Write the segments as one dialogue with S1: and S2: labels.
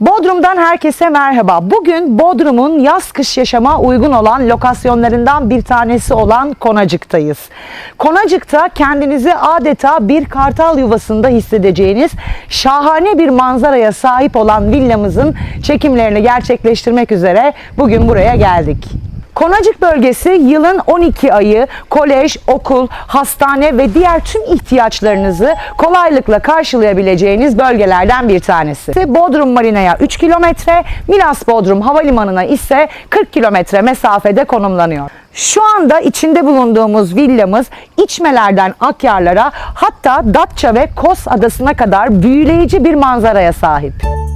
S1: Bodrum'dan herkese merhaba. Bugün Bodrum'un yaz kış yaşama uygun olan lokasyonlarından bir tanesi olan Konacık'tayız. Konacık'ta kendinizi adeta bir kartal yuvasında hissedeceğiniz şahane bir manzaraya sahip olan villamızın çekimlerini gerçekleştirmek üzere bugün buraya geldik. Konacık bölgesi yılın 12 ayı kolej, okul, hastane ve diğer tüm ihtiyaçlarınızı kolaylıkla karşılayabileceğiniz bölgelerden bir tanesi. Bodrum Marina'ya 3 kilometre, Milas Bodrum Havalimanı'na ise 40 kilometre mesafede konumlanıyor. Şu anda içinde bulunduğumuz villamız içmelerden Akyarlara hatta Datça ve Kos adasına kadar büyüleyici bir manzaraya sahip.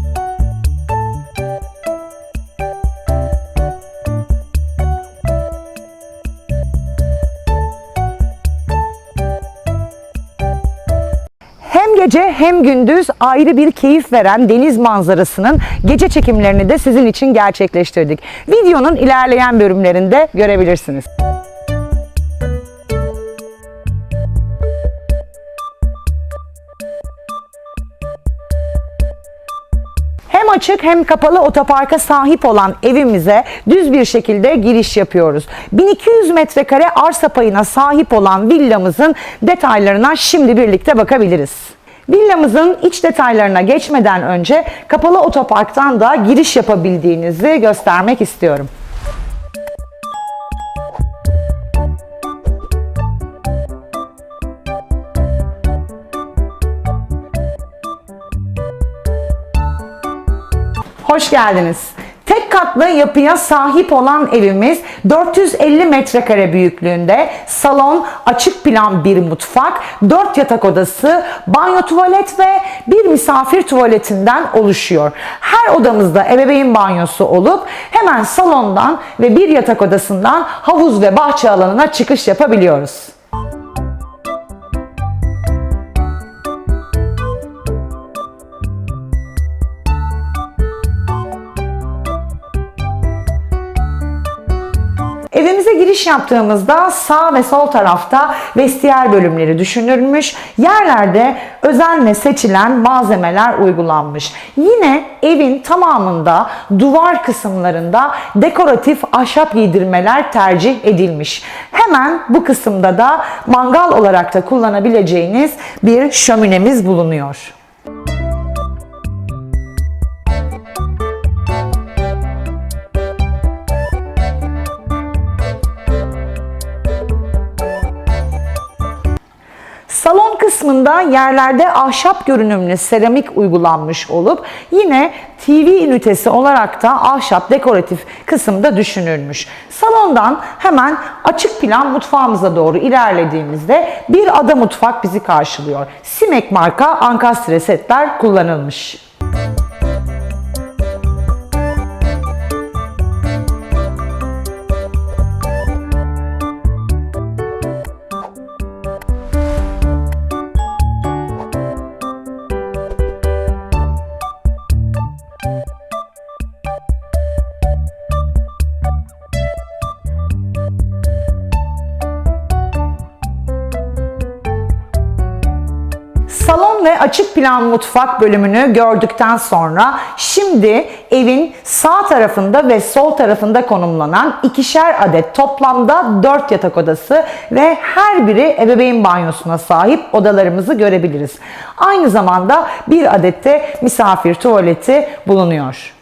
S1: Gece hem gündüz ayrı bir keyif veren deniz manzarasının gece çekimlerini de sizin için gerçekleştirdik. Videonun ilerleyen bölümlerinde görebilirsiniz. Hem açık hem kapalı otoparka sahip olan evimize düz bir şekilde giriş yapıyoruz. 1200 metrekare arsa payına sahip olan villamızın detaylarına şimdi birlikte bakabiliriz. Villamızın iç detaylarına geçmeden önce kapalı otoparktan da giriş yapabildiğinizi göstermek istiyorum. Hoş geldiniz. Katlı yapıya sahip olan evimiz 450 metrekare büyüklüğünde salon, açık plan bir mutfak, 4 yatak odası, banyo tuvalet ve bir misafir tuvaletinden oluşuyor. Her odamızda ebeveyn banyosu olup hemen salondan ve bir yatak odasından havuz ve bahçe alanına çıkış yapabiliyoruz. Giriş yaptığımızda sağ ve sol tarafta vestiyer bölümleri düşünülmüş. Yerlerde özenle seçilen malzemeler uygulanmış. Yine evin tamamında duvar kısımlarında dekoratif ahşap giydirmeler tercih edilmiş. Hemen bu kısımda da mangal olarak da kullanabileceğiniz bir şöminemiz bulunuyor. Kısmında yerlerde ahşap görünümlü seramik uygulanmış olup yine TV ünitesi olarak da ahşap dekoratif kısımda düşünülmüş. Salondan hemen açık plan mutfağımıza doğru ilerlediğimizde bir ada mutfak bizi karşılıyor. Simek marka ankastre setler kullanılmış. Açık plan mutfak bölümünü gördükten sonra şimdi evin sağ tarafında ve sol tarafında konumlanan ikişer adet toplamda 4 yatak odası ve her biri ebeveyn banyosuna sahip odalarımızı görebiliriz. Aynı zamanda bir adet de misafir tuvaleti bulunuyor.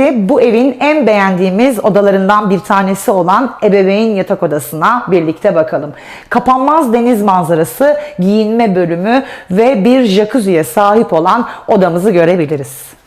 S1: Şimdi bu evin en beğendiğimiz odalarından bir tanesi olan ebeveyn yatak odasına birlikte bakalım. Kapanmaz deniz manzarası, giyinme bölümü ve bir jacuzziye sahip olan odamızı görebiliriz.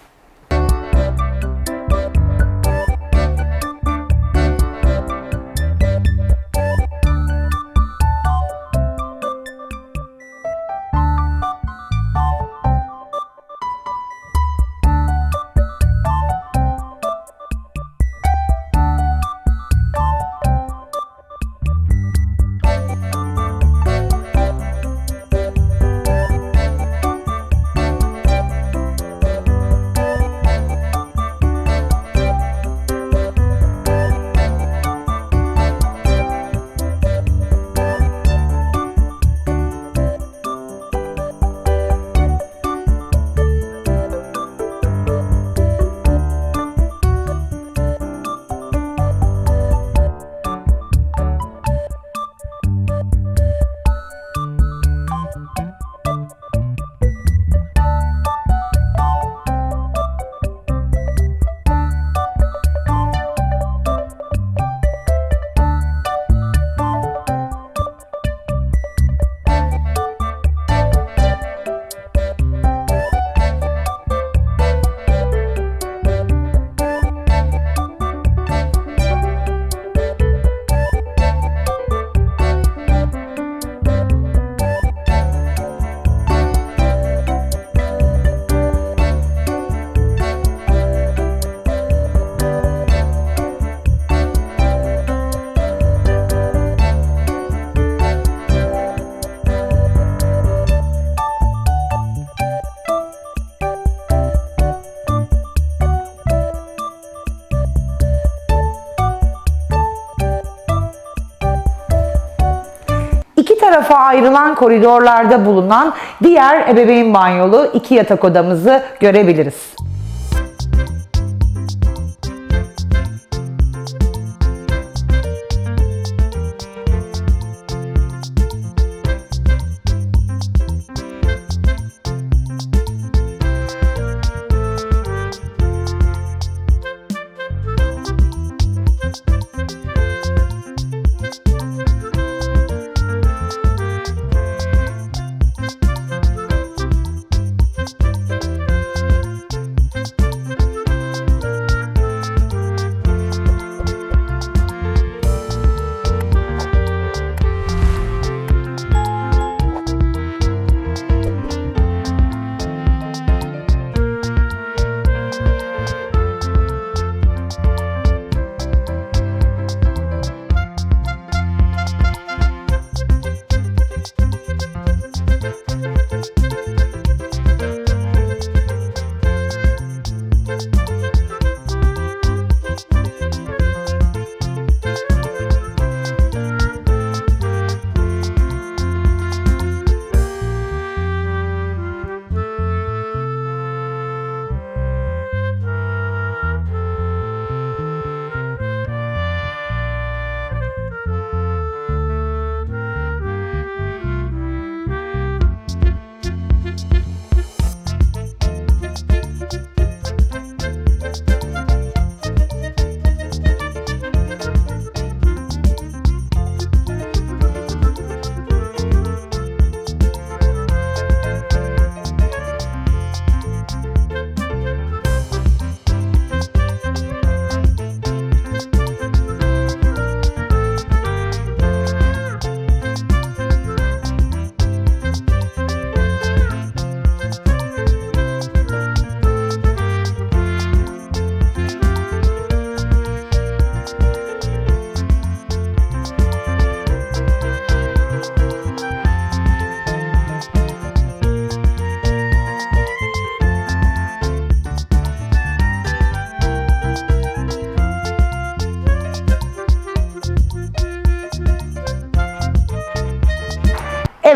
S1: Tarafa ayrılan koridorlarda bulunan diğer ebeveyn banyolu iki yatak odamızı görebiliriz.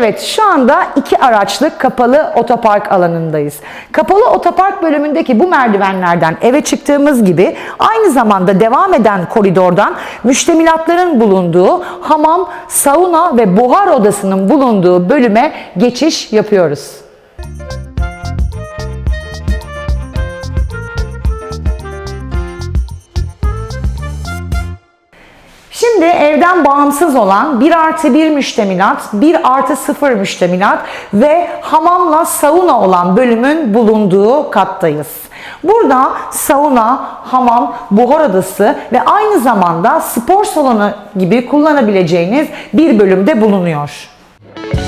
S1: Evet şu anda iki araçlı kapalı otopark alanındayız. Kapalı otopark bölümündeki bu merdivenlerden eve çıktığımız gibi aynı zamanda devam eden koridordan müştemilatların bulunduğu hamam, sauna ve buhar odasının bulunduğu bölüme geçiş yapıyoruz. Evden bağımsız olan 1 artı 1 müştemilat, 1 artı 0 müştemilat ve hamamla sauna olan bölümün bulunduğu kattayız. Burada sauna, hamam, buhar odası ve aynı zamanda spor salonu gibi kullanabileceğiniz bir bölümde bulunuyor. Bodrum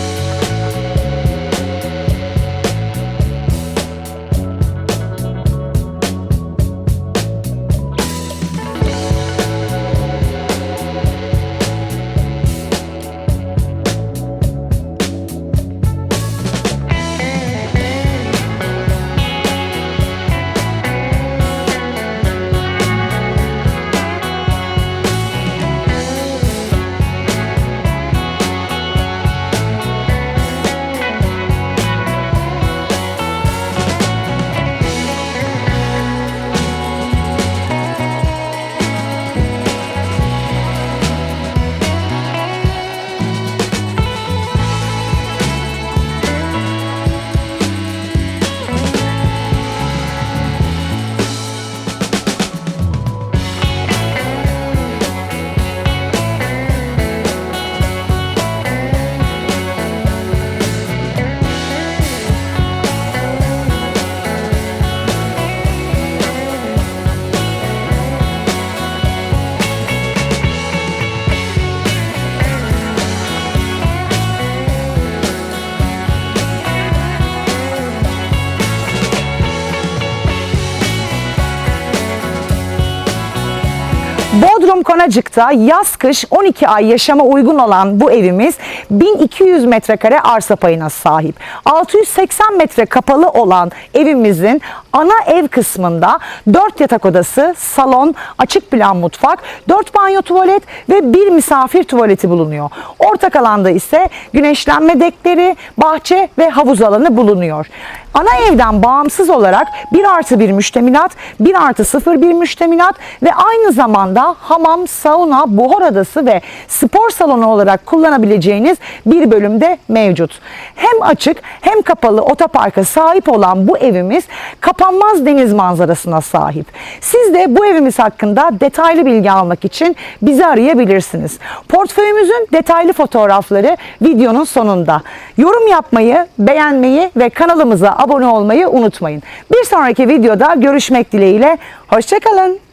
S1: Konacık'ta yaz kış 12 ay yaşama uygun olan bu evimiz 1200 metrekare arsa payına sahip. 680 metre kapalı olan evimizin ana ev kısmında 4 yatak odası, salon, açık plan mutfak, 4 banyo tuvalet ve bir misafir tuvaleti bulunuyor. Ortak alanda ise güneşlenme dekleri, bahçe ve havuz alanı bulunuyor. Ana evden bağımsız olarak 1 artı 1 müştemilat, 1 artı 0 bir müştemilat ve aynı zamanda hamam, sauna, buhar odası ve spor salonu olarak kullanabileceğiniz bir bölümde mevcut. Hem açık hem kapalı otoparka sahip olan bu evimiz kapanmaz deniz manzarasına sahip. Siz de bu evimiz hakkında detaylı bilgi almak için bizi arayabilirsiniz. Portföyümüzün detaylı fotoğrafları videonun sonunda. Yorum yapmayı, beğenmeyi ve kanalımıza abone olmayı unutmayın. Bir sonraki videoda görüşmek dileğiyle. Hoşçakalın.